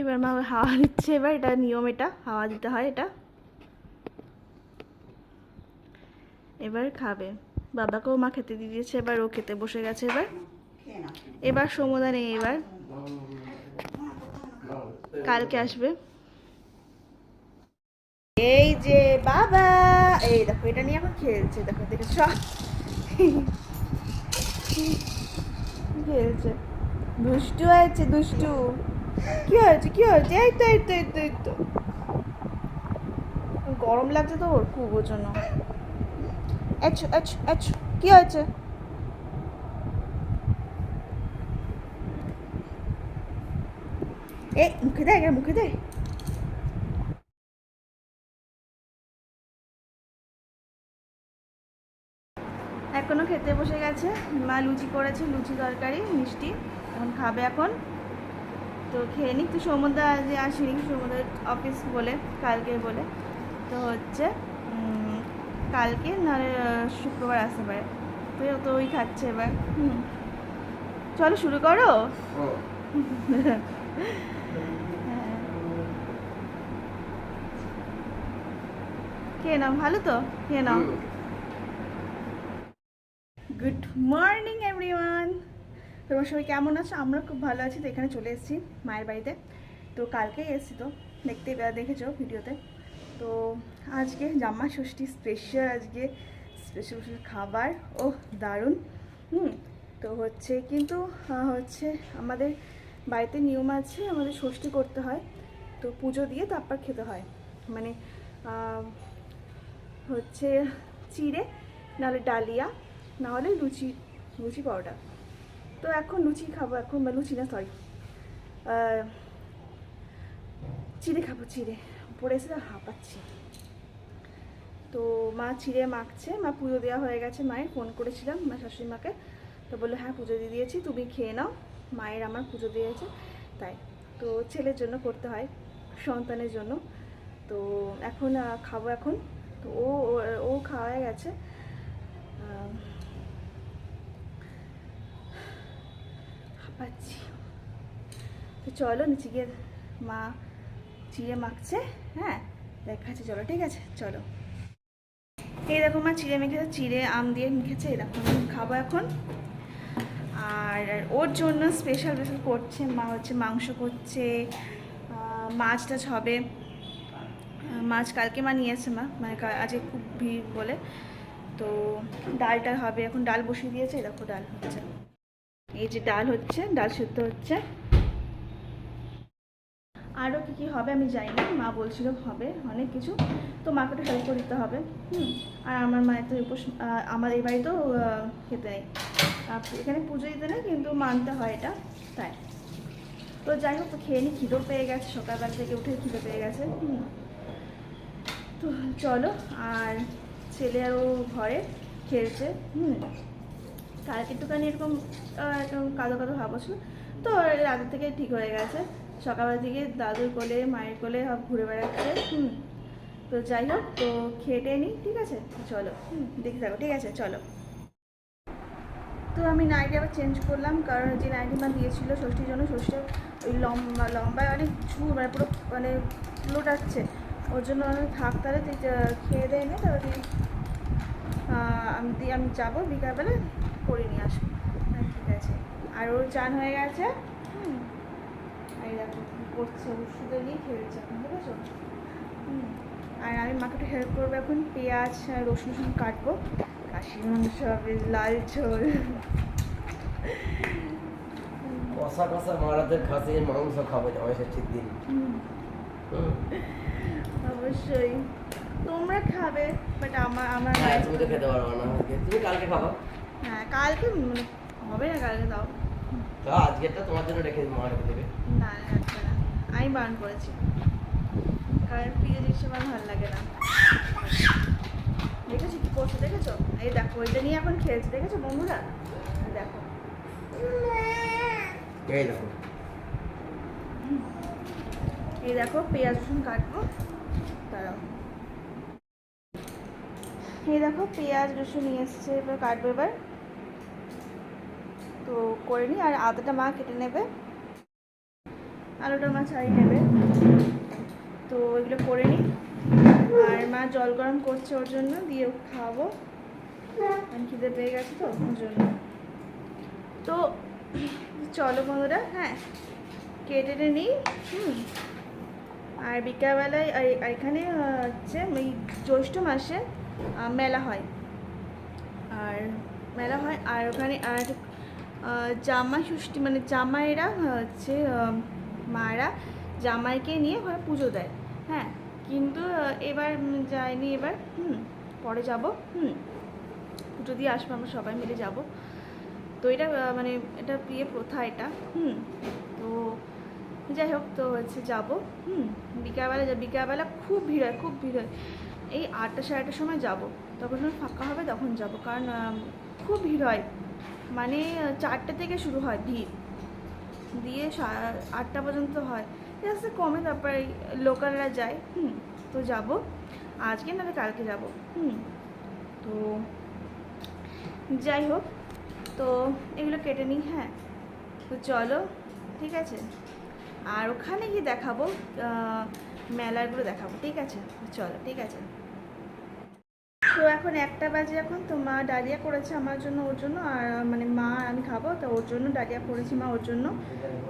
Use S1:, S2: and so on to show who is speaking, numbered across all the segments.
S1: এবার মা হাওয়া দিচ্ছে, এবার এটা নিয়ম এটা, হাওয়া দিতে হয় এটা। এবার খাবে। বাবাকেও মা খেতে দিয়ে দিয়েছে, এবার ও খেতে বসে গেছে এবার। এবার সমুদা নেই এবার। কালকে আসবে। এই যে বাবা, এই দেখো, এটা নিয়ে এখন খেলছে, দেখো দেখে সব খেলছে? দুষ্টু হয়েছে, দুষ্টু। কি হয়েছে? কি হয়েছে? এই তো এই তো এই তো এই তো। গরম লাগছে তো ওর, খুব ওর জন্য। আচ্ছা আচ্ছা কি হয়েছে? এ মুখে দেয় মুখে দেয় এখনও খেতে বসে গেছে। মা লুচি করেছে, লুচি তরকারি, মিষ্টি। এখন খাবে এখন। তো খেয়ে নিক তো সমুদ্র যে আসেনি সমুদ্র অফিস বলে কালকে বলে। তো হচ্ছে কালকে নাহলে শুক্রবার আসতে পারে। তো তো ওই খাচ্ছে এবার। হুম। চলো শুরু করো? হ্যাঁ। খেয়ে নাও ভালো তো? খেয়ে নাও। গুড মর্নিং তোমার সবাই কেমন আছো? আমরা খুব ভালো আছি, তো এখানে চলে এসেছি মায়ের বাড়িতে। তো কালকেই এসেছি তো, দেখতে দেখেছ ভিডিওতে। তো আজকে জামা ষষ্ঠী স্পেশাল আজকে স্পেশাল খাবার। ও দারুণ। হুম, তো হচ্ছে কিন্তু হচ্ছে আমাদের বাড়িতে নিয়ম আছে, আমাদের ষষ্ঠী করতে হয়। তো পুজো দিয়ে তারপর খেতে হয়। মানে হচ্ছে চিড়ে, নাহলে ডালিয়া, নাহলে লুচি লুচি পাউডার তো এখন লুচি খাব, এখন বা লুচি না সরি চিড়ে খাব, চিড়ে। পড়ে এসে হাঁপাচ্ছি। তো মা চিড়ে মাখছে, মা পুজো দেওয়া হয়ে গেছে, মায়ের ফোন করেছিলাম, মা শাশুড়ি মাকে। তো বলল হ্যাঁ পুজো দিয়ে দিয়েছি, তুমি খেয়ে নাও। মায়ের আমার পুজো দিয়েছে, তাই। তো ছেলের জন্য করতে হয়, সন্তানের জন্য। তো এখন খাব এখন। তো ও- ও খাওয়া গেছে। হাঁপাচ্ছি তো চলো নিচে গিয়ে মা চিড়ে মাখছে হ্যাঁ? দেখাচ্ছে, চলো, ঠিক আছে? চলো। এই দেখো মা চিড়ে মেখেছে, চিড়ে আম দিয়ে মেখেছে এরকম খাব এখন। আর ওর জন্য স্পেশাল স্পেশাল করছে মা, হচ্ছে মাংস করছে মাছ টাছ হবে। মাছ কালকে মা নিয়েছে মা মানে আজকে খুব ভিড় বলে। তো ডালটা হবে, এখন ডাল বসিয়ে দিয়েছে দেখো, ডাল হচ্ছে। এই যে ডাল হচ্ছে, ডাল সেদ্ধ হচ্ছে। আরও কী কী হবে আমি জানি না, মা বলছিল হবে অনেক কিছু। তো মাকে একটু হেল্প করে দিতে হবে, হুম। আর আমার মায়ের তো উপোস আমার এই বাড়িতেও খেতে নেই। এখানে পুজো দিতে নেই, কিন্তু মানতে হয় এটা, তাই। তো যাই হোক খেয়ে নি, খিদেও পেয়ে গেছে, সকালবেলা থেকে উঠে খিদে পেয়ে গেছে, হুম। তো চলো, আর ছেলে আর ও ঘরে খেলছে, হুম। কালকে একটুখানি এরকম কাদো কাদো ভাব ছিল তো রাতের থেকে ঠিক হয়ে গেছে। সকালবেলা থেকে দাদুর কোলে, মায়ের কোলে সব ঘুরে বেড়াচ্ছে, হুম। তো যাই হোক, তো খেটে নিই, ঠিক আছে? চলো, হুম, দেখে থাকো, ঠিক আছে? চলো। তো আমি নাইটি আবার চেঞ্জ করলাম, কারণ যে নাইটি মা দিয়েছিল ষষ্ঠীর জন্য ষষ্ঠীর ওই লম্বা, লম্বায় অনেক ঝুল মানে পুরো মানে লোটাচ্ছে। ওর জন্য অনেক থাক তাহলে খেয়ে দেয় নে তাহলে আমি দিয়ে আমি যাব বিকালবেলা করে নিয়ে আসব। ঠিক আছে। আর ওর চান হয়ে গেছে। হুম। আর দেখো করছে ওষুধে নিয়ে খেলছে এখন বুঝেছ হুম। আর আমি মাকে একটু হেল্প করব এখন পেঁয়াজ রসুন রসুন কাটবো। কাশির মাংস হবে লাল ঝোল।
S2: কষা কষা মারাতে খাসির মাংস খাব জামাই ষষ্ঠীর দিন।
S1: অবশ্যই। তোমরা খাবে বাট আমার আমার
S2: হ্যাঁ তুমি তো খেতে পারবে না তুমি কালকে খাব।
S1: হ্যাঁ কালকে মানে হবে না কালকে দাও।
S2: তো আজকেরটা তোমার জন্য রেখে মা রেখে দেবে।
S1: না রাখবে না। আমি বারণ করেছি। কারণ প্রিয় জিনিস আমার ভালো লাগে না। দেখেছ কি করছে দেখেছ? এই দেখো এটা নিয়ে এখন খেলছে দেখেছ বন্ধুরা? দেখো।
S2: এই দেখো।
S1: এই দেখো পেঁয়াজ রসুন কাটবো। দাঁড়াও। এই দেখো, পেঁয়াজ, রসুন নিয়ে এসছে, এবার কাটবো এবার। তো করে নিই আর আদাটা মা কেটে নেবে। আলুটা মা ছাড়িয়ে নেবে। তো এগুলো করে নিই আর মা জল গরম করছে ওর জন্য, দিয়ে খাওয়াবো। খিদে পেয়ে গেছে তো, ওর জন্য। তো চলো বন্ধুরা হ্যাঁ কেটে নিই হুম। আর বিকালবেলায় এখানে হচ্ছে ওই জ্যৈষ্ঠ মাসে মেলা হয়। আর মেলা হয়, আর ওখানে, আর জামাই ষষ্ঠী মানে জামাইরা হচ্ছে মারা জামাইকে নিয়ে ওখানে পুজো দেয়। হ্যাঁ কিন্তু এবার যাইনি এবার, হুম, পরে যাব, হুম, পুজো দিয়ে আসব আমরা সবাই মিলে যাব। তো এটা মানে এটা প্রিয় প্রথা এটা, হুম, তো যাই হোক, তো হচ্ছে যাব, হুম, বিকালবেলা বিকালবেলা খুব ভিড় হয়, খুব ভিড় হয়। এই আটটা সাড়ে আটটার সময় যাব। তখন যখন ফাঁকা হবে তখন যাব। কারণ খুব ভিড় হয়। মানে চারটে থেকে শুরু হয় ভিড়। দিয়ে আটটা পর্যন্ত হয়। আছে কমে তারপরে লোকালরা যায়। হুম, তো যাব। আজকে নাহলে কালকে যাব। হুম, তো যাই হোক। তো এগুলো কেটে নিই হ্যাঁ। তো চলো, ঠিক আছে? আর ওখানে গিয়ে দেখাবো মেলারগুলো দেখাবো, ঠিক আছে? চলো, ঠিক আছে। এখন একটা বাজে এখন, তো মা ডালিয়া করেছে আমার জন্য, ওর জন্য, আর মানে মা আমি খাব, তো ওর জন্য ডালিয়া করেছি মা ওর জন্য।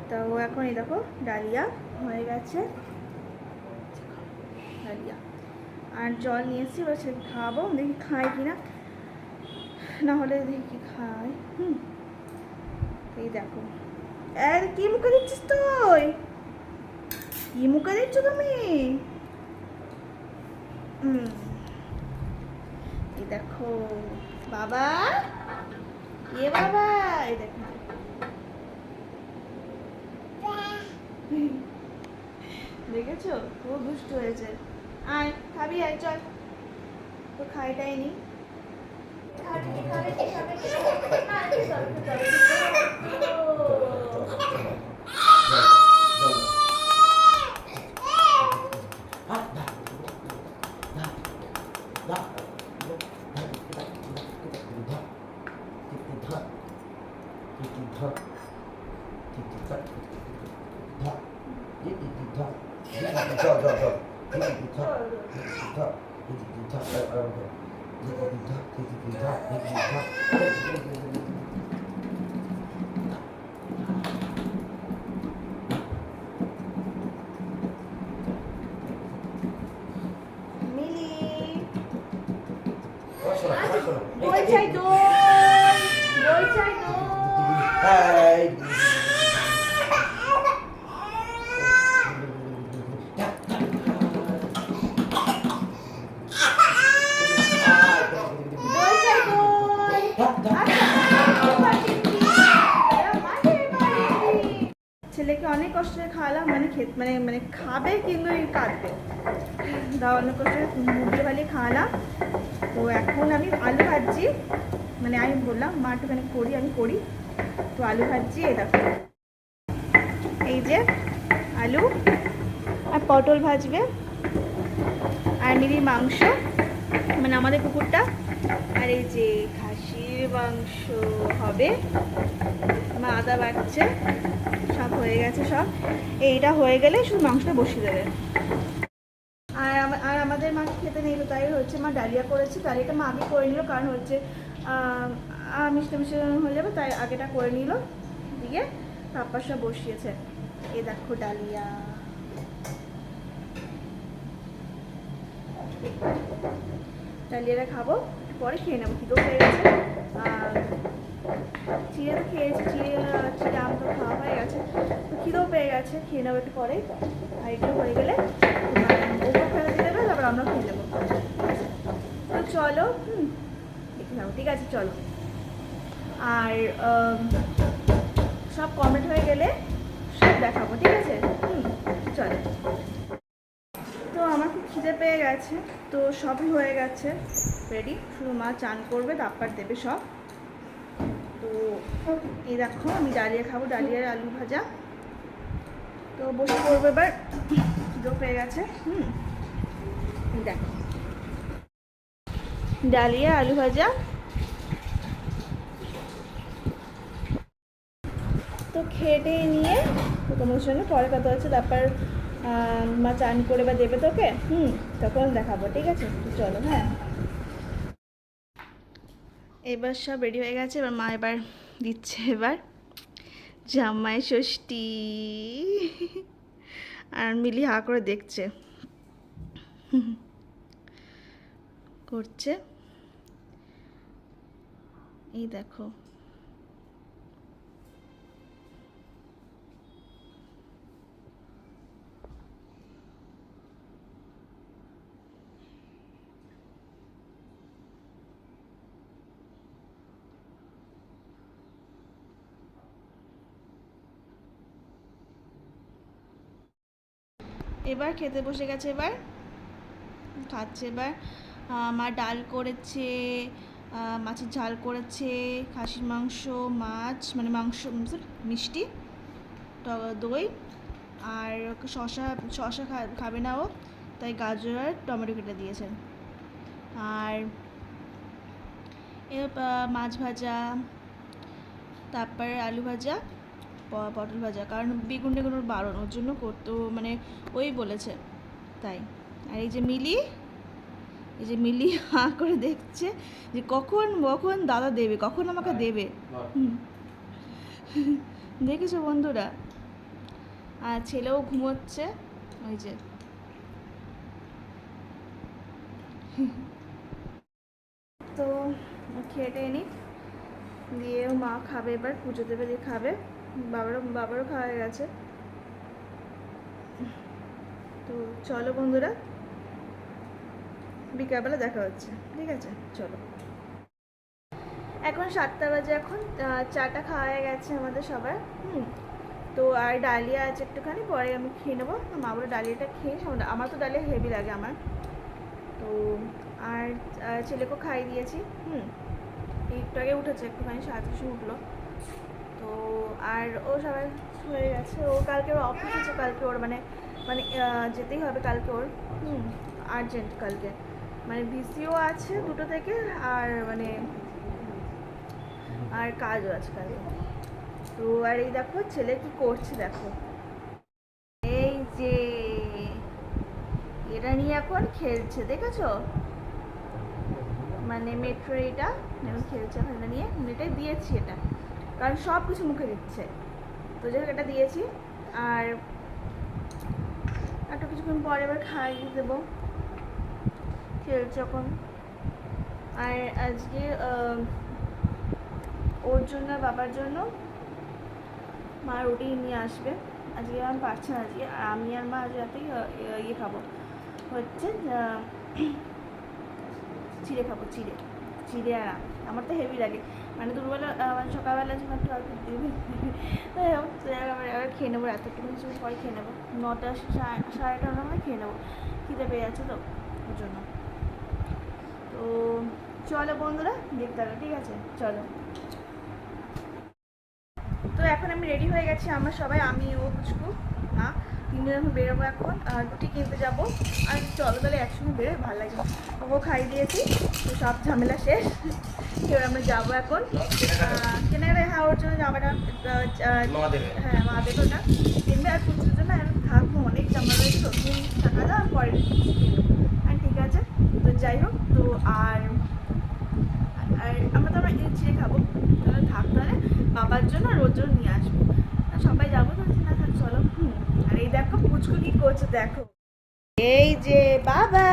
S1: তো ও এখন এই দেখো, ডালিয়া হয়ে গেছে। ডালিয়া। আর জল নিয়ে এসেছি, এবার ছেলেকে খাওয়াবো দেখি খায় কি না না হলে দেখি খায়। হুম। এই দেখো। আর কি মুখে দিচ্ছিস তুই? কি মুখে দিচ্ছ তুমি? হুম। দেখো বাবা এ বাবা এই দেখো দেখেছ খুব দুষ্ট হয়েছে আয় খাবি আয় চল তো খাইটাই নি মিলি ছেলেকে অনেক কষ্ট করে খাওয়ালাম মানে খেত মানে মানে খাবে কিন্তু কাঁদবে। দাও, অনেক কষ্ট মুরগি খাওয়ালাম। তো এখন আমি আলু ভাজছি। মানে আমি বললাম, মা, একটুখানি করি, আমি করি। তো আলু ভাজছি দেখো। এই যে আলু আর পটল ভাজবে আর মিলি মাংস। মানে আমাদের কুকুরটা আর এই যে খাসির মাংস হবে। মা, আদা বাড়ছে। সব হয়ে গেছে সব। এইটা হয়ে গেলে শুধু মাংসটা বসিয়ে দেবে। আমাদের মা খেতে নিল তাই হচ্ছে মা ডালিয়া করেছে, ডালিয়াটা মা আগে করে নিল, কারণ হচ্ছে মিষ্টি মিষ্টি হয়ে যাবে, তাই আগেটা করে নিল, দিয়ে সব বসিয়েছে। এ দেখো ডালিয়া। ডালিয়াটা খাব পরে খেয়ে নেব, খিদেও হয়ে গেছে। চিড়ে তো খেয়েছি, চিড়ে চিড়ে আম তো খাওয়া হয়ে গেছে, তো খিদেও পেয়ে গেছে, খেয়ে নেব একটু পরে। আর একটু হয়ে গেলে তারপর আমরা খেয়ে নেব। তো চলো, হুম, দেখে নেব ঠিক আছে, চলো। আর সব কমপ্লিট হয়ে গেলে সব দেখাবো, ঠিক আছে? হুম, চলো। তো আমার খুব খিদে পেয়ে গেছে, তো সবই হয়ে গেছে। রেডি শুধু মা চান করবে তারপর দেবে সব। তো এই দেখো, আমি ডালিয়া খাব, ডালিয়ার আলু ভাজা। তো বসে পড়ব এবার। খিদেও পেয়ে গেছে, হুম। দেখো। ডালিয়া, আলু ভাজা। তো খেয়ে নিয়ে তো তোমাদের সঙ্গে পরে কথা হচ্ছে, তারপর মা চান করে বা দেবে তোকে? হুম, তখন দেখাবো, ঠিক আছে? চলো হ্যাঁ। এবার সব রেডি হয়ে গেছে, এবার মা এবার দিচ্ছে এবার জামাই ষষ্ঠী। আর মিলি হা করে দেখছে। করছে। এই দেখো। এবার খেতে বসে গেছে এবার। খাচ্ছে এবার। মা ডাল করেছে মাছের ঝাল করেছে, খাসির মাংস, মাছ মানে মাংস মিষ্টি দই, আর শশা শশা খাবে না ও, তাই গাজর আর টমেটো কেটে দিয়েছেন। আর মাছ ভাজা, তারপরে আলু ভাজা পটল ভাজা, কারণ বেগুন টেগুন বারণ, ওর জন্য করতো মানে ওই বলেছে, তাই। আর এই যে মিলি এই যে মিলি হাঁ করে দেখছে যে কখন কখন দাদা দেবে কখন আমাকে দেবে? দেখেছ বন্ধুরা? আর ছেলেও ঘুমোচ্ছে ওই যে। তো খেয়ে টেয়ে নিই দিয়ে মা খাবে এবার পুজো দেবে দিয়ে খাবে। বাবারও বাবারও খাওয়া গেছে। তো চলো বন্ধুরা বিকালবেলা দেখা হচ্ছে। ঠিক আছে? চলো। এখন সাতটা বাজে এখন। চাটা খাওয়া গেছে আমাদের সবার। হুম। তো আর ডালিয়া আছে একটুখানি, পরে আমি খেয়ে নেব। মা বলে ডালিয়াটা খেয়ে আমার তো ডালিয়া হেভি লাগে আমার। তো আর ছেলেকেও খাইয়ে দিয়েছি। হুম। একটু আগে উঠেছে একটুখানি ছশো উঠল। তো আর ও সবাই হয়ে গেছে। ও কালকে ওর অফিস আছে, কালকে ওর মানে মানে যেতেই হবে কালকে ওর। হুম। আর্জেন্ট কালকে। মানে বিসিও আছে দুটো থেকে, আর মানে আর কাজও আজকাল তো আর এই দেখো, ছেলে কি করছে দেখো। এই যে এটা নিয়ে এখন খেলছে, দেখেছ? মানে মেট্রো এটা খেলছে এখন এটা নিয়ে। মানে এটাই দিয়েছি এটা। কারণ সব কিছু মুখে দিচ্ছে। তো যাই হোক, এটা দিয়েছি। আর একটা কিছুক্ষণ পরে এবার খাইয়ে দেবো। খেলছে এখন আর আজকে ওর জন্য আর বাবার জন্য মা রুটি নিয়ে আসবে। আজকে আমি পারছি না আজকে আর আমি আর মা আজ রাতেই ইয়ে খাব। হচ্ছে চিড়ে খাব চিড়ে। চিড়ে আর আম। আমার তো হেভি লাগে। মানে দুপুরবেলা আহ, মানে সকালবেলা যখন একটু অল্প দিবি এবার খেয়ে নেব রাত। একটু পরে খেয়ে নেব। নটা সাড়ে সাড়ে নটার সময় খেয়ে নেব। খিদে পেয়ে যাচ্ছে তো ওর জন্য। তো চলো বন্ধুরা দেখতে হবে ঠিক আছে? চলো। তো এখন আমি রেডি হয়ে গেছি আমরা সবাই আমি ও পুচকু মা তিনজন এখন বেরোবো এখন আর রুটি কিনতে যাব। আর চলো তাহলে একসঙ্গে বেরোয় ভালো লাগবে ওকে খাইয়ে দিয়েছি তো সব ঝামেলা শেষ। এবার আমরা যাব এখন। কেনাকাটা হ্যাঁ ওর জন্য জামাটা হ্যাঁ মা দেবে ওটা কিনবে আর পুজোর জন্য থাকব অনেক জামা রয়েছে টাকা দাও আর পরে কিনবো ঠিক আছে? তো যাই হোক, তো আর আর আমরা তো আমরা এই চিড়ে খাব থাক তাহলে, বাবার জন্য ওর জন্য নিয়ে আসব। সবাই যাব তো? না থাক, চলো। আর এই দেখো পুচকু কি করছে, দেখো। এই যে বাবা,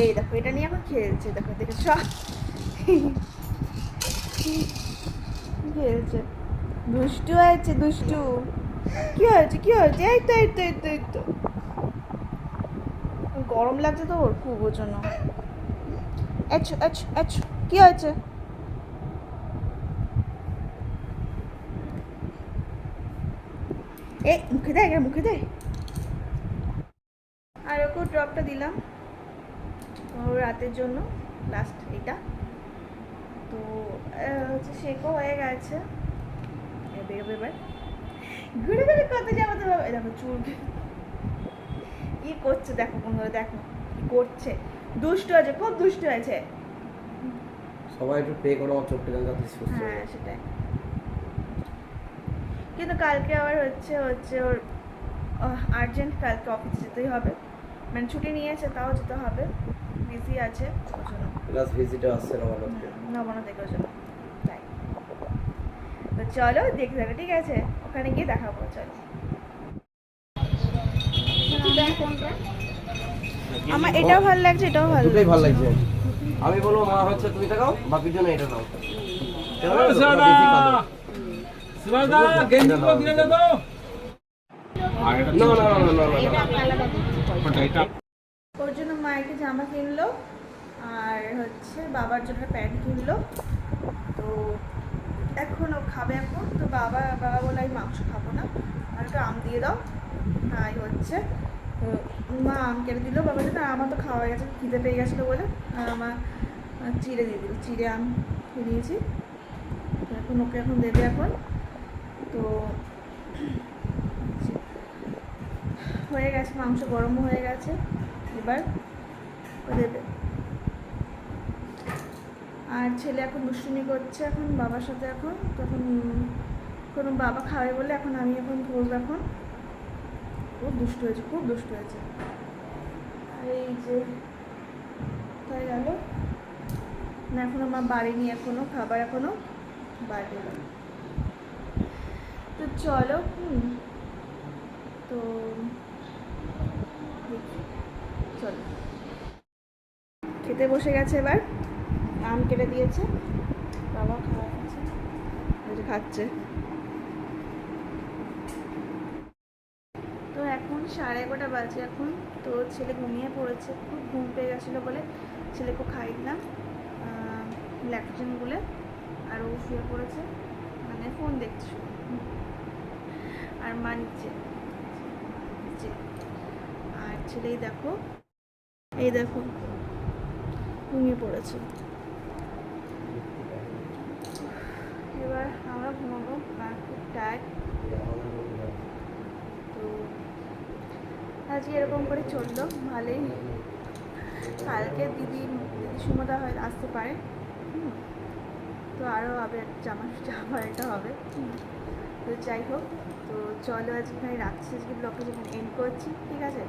S1: এই দেখো, এটা নিয়ে এখন খেলছে, দেখো, দেখে সব। খেলছে? দুষ্টু হয়েছে, দুষ্টু। কি হয়েছে কি হয়েছে? এই তো এই তো এই তো এই তো। গরম লাগছে তো ওর খুব, ওর জন্য। আচ্ছা আচ্ছা আচ্ছা কি হয়েছে? এ মুখে দেয় মুখে দেয় আর ওকেও ড্রপটা দিলাম। ওর রাতের জন্য লাস্ট এটা। তো হচ্ছে শেকও হয়ে গেছে। বেরোবে এবার। ঘুরে ঘুরে কত যাব তো? দেখো চুল কি করছে? দেখো বন্ধুরা দেখো কি করছে। দুষ্ট আছে খুব দুষ্ট আছে।
S2: সবাই একটু পে করো আমার চোখটা যেন যাতে সুস্থ
S1: হ্যাঁ সেটাই। কিন্তু কালকে আবার হচ্ছে হচ্ছে ওর আর্জেন্ট কালকে অফিস যেতেই হবে। মানে ছুটি নিয়েছে তাও যেতে হবে। বিজি আছে
S2: প্লাস ভিজিটও আসছে না বলো
S1: নবান্ন থেকে ওর জন্য। তাই তো চলো দেখতে থাকো ঠিক আছে? ওখানে গিয়ে দেখাবো চলো। আমার এটাও ভালো লাগছে এটাও ভালো
S2: দুটোই ভালো
S1: লাগছে।
S2: আমি বলব মা হচ্ছে তুমি এটা খাও বাকির জন্য এটা নাও?
S1: ওর জন্য মা একটা জামা কিনলো আর হচ্ছে বাবার জন্য প্যান্ট কিনলো। তো এখন ও খাবে এখন। তো বাবা বাবা বলে আমি মাংস খাব না। আর একটু আম দিয়ে দাও। তাই হচ্ছে। তো মা আম কেটে দিল, বাবা আর আমার তো খাওয়া গেছে, খিদে পেয়ে গেছিল বলে আমার চিড়ে দিয়ে দিল, চিড়ে আম নিয়েছি এখন ওকে এখন দেবে এখন। তো হয়ে গেছে, মাংস গরম হয়ে গেছে, এবার দেবে। আর ছেলে এখন দুষ্টুমি করছে এখন, বাবার সাথে এখন, তখন কোনো বাবা খাবে বলে এখন আমি এখন ধরবো এখন। খুব দুষ্ট হয়েছে, খুব দুষ্ট হয়েছে। এই যে হয়ে গেল। না, এখনও মা বাড়িনি, এখনও খাবার এখনও বাড়ি এলো তো চলো, হুম। তো চলো। খেতে বসে গেছে এবার। আম কেটে দিয়েছে। বাবা খাওয়া যে খাচ্ছে তো এখন সাড়ে এগারোটা বাজে এখন। তো ছেলে ঘুমিয়ে পড়েছে, খুব ঘুম পেয়ে গেছিল বলে ছেলেকে খাই দিলাম ল্যাকটোজেন বলে আর ও শুয়ে পড়েছে মানে ফোন দেখছে আর মা নিচে নিচে। আর ছেলেই দেখো, এই দেখো, ঘুমিয়ে পড়েছে। এবার আমরা ঘুমাবো খুব টায়ার্ড তো আজকে এরকম করে চলল, ভালোই। কালকে দিদি দিদি সুমদা হয় আসতে পারে। তো আরও হবে জামা জামা এটা হবে। তো যাই হোক, তো চলো আজকে এখানে রাখছি, আজকে ব্লগটা যেখানে এন্ড করছি, ঠিক আছে?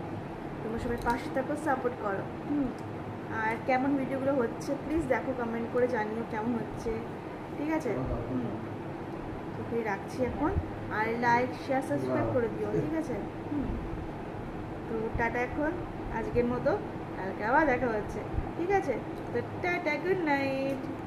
S1: তোমরা সবাই পাশে থাকো সাপোর্ট করো। হুম। আর কেমন ভিডিওগুলো হচ্ছে প্লিজ দেখো কমেন্ট করে জানিও কেমন হচ্ছে। ঠিক আছে? হুম। তোকে রাখছি এখন। আর লাইক শেয়ার সাবস্ক্রাইব করে দিও, ঠিক আছে? হুম। তো টাটা এখন, আজকের মতো, কালকে আবার দেখা হচ্ছে। ঠিক আছে? তো টাটা, গুড নাইট।